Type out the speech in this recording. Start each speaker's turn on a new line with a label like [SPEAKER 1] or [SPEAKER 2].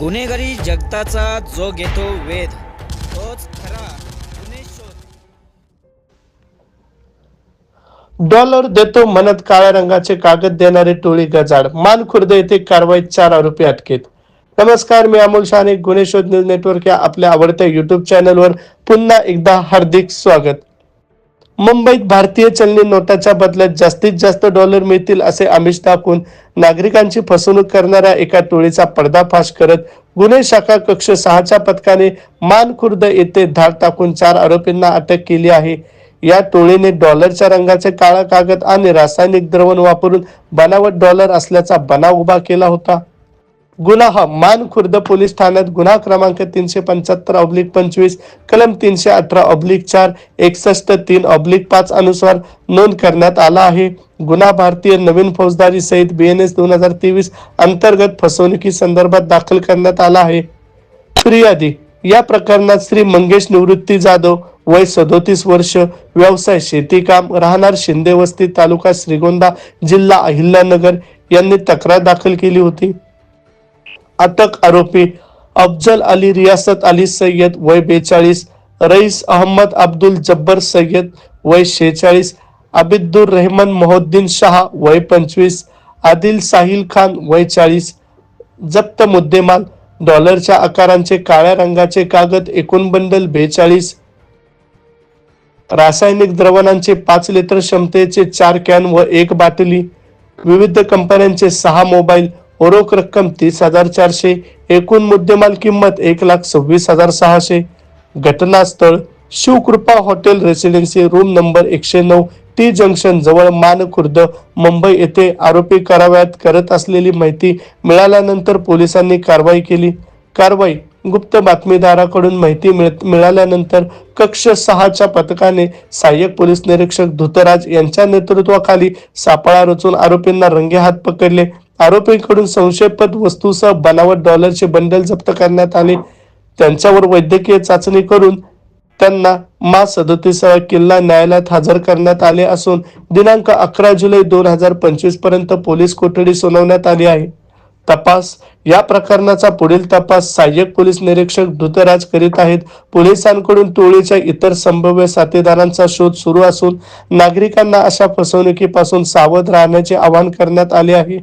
[SPEAKER 1] गुन्हेगारी जगताचा जो घेतो वेध तोच खरा गुन्हे शोध.
[SPEAKER 2] डॉलर देतो म्हणत काळ्या रंगाचे कागद देणारे टोळी गजाड मान खुर्द येथे कारवाईत चार आरोपी अटकेत. नमस्कार मी अमोल शाने गुन्हे शोध न्यूज नेटवर्क या आपल्या आवडत्या युट्यूब चॅनलवर पुन्हा एकदा हार्दिक स्वागत. मुंबईत भारतीय चलनी नोटाच्या बदल्यात जास्तीत जास्त डॉलर मिळतील असे आमिष दाखवून नागरिकांची फसवणूक करणाऱ्या एका टोळीचा पर्दाफाश करत गुन्हे शाखा कक्ष सहाच्या पथकाने मान खुर्द येथे धाड टाकून चार आरोपींना अटक केली आहे. या टोळीने डॉलरच्या रंगाचे काळा कागद आणि रासायनिक द्रवण वापरून बनावट डॉलर असल्याचा बनाव उभा केला होता. गुन्हा हा मान खुर्द पोलीस ठाण्यात गुन्हा क्रमांक तीनशे पंच्याहत्तर ऑब्लिक पंचवीस कलम तीनशे अठरा ऑब्लिक चार एकसष्ट तीन ऑब्लिक पाच अनुसार नोंद करण्यात आला आहे. गुन्हा भारतीय नवीन फौजदारी सहित बी एन एस दोन हजार तेवीस अंतर्गत फसवणुकी संदर्भात दाखल करण्यात आला आहे. फिर्यादी या प्रकरणात श्री मंगेश निवृत्ती जाधव वय सदोतीस वर्ष व्यवसाय शेतीकाम राहणार शिंदे वस्ती तालुका श्रीगोंदा जिल्हा अहिल्यानगर यांनी तक्रार दाखल केली होती. अटक आरोपी अफजल अली रियासत अली सय्यद वय बेचाळीस रईस अहमद अब्दुल जब्बर सय्यद वय शेचाळीस आबिद्दुर रहमान मोहद्दीन शाह वय पंचवीस आदिल साहिल खान वय चाळीस. जप्त मुद्देमाल डॉलरच्या आकारांचे काळ्या रंगाचे कागद एकूण बंडल बेचाळीस. रासायनिक द्रवणांचे पाच लिटर क्षमतेचे चार कॅन व एक बाटली. विविध कंपन्यांचे सहा मोबाईल रोख रक्कम तीस हजार चारशे एकूण मुद्देमाल किंमत एक लाख सव्वीस हजार सहाशे. घटनास्थळ Shivkrupa hotel residency room number एकशे नऊ टी जंक्शन जवळ मान खुर्द मुंबई येथे आरोपी करावयात करत असलेली माहिती मिळाल्यानंतर पोलिसांनी कारवाई केली. कारवाई गुप्त बातमीदाराकडून माहिती मिळ- मिळाल्यानंतर कक्ष सहाच्या पथकाने सहाय्यक पोलीस निरीक्षक धुतराज यांच्या नेतृत्वाखाली सापळा रचून आरोपींना रंगेहात पकडले. आरोपींकडून संशयपद वस्तूसह बनावट डॉलरचे बंडल जप्त करण्यात आले. त्यांच्यावर वैद्यकीय चाचणी करून त्यांना मा सदोतीसाव्या किल्ला न्यायालयात हजर करण्यात आले असून दिनांक अकरा जुलै दोन हजार पंचवीसपर्यंत पोलीस कोठडी सुनावण्यात आली आहे. तपास या प्रकरणाचा पुढील तपास सहाय्यक पोलीस निरीक्षक धृतराज करीत आहेत. पोलिसांकडून टोळीच्या इतर संभाव्य साथीदारांचा शोध सुरू असून नागरिकांना अशा फसवणुकीपासून सावध राहण्याचे आवाहन करण्यात आले आहे.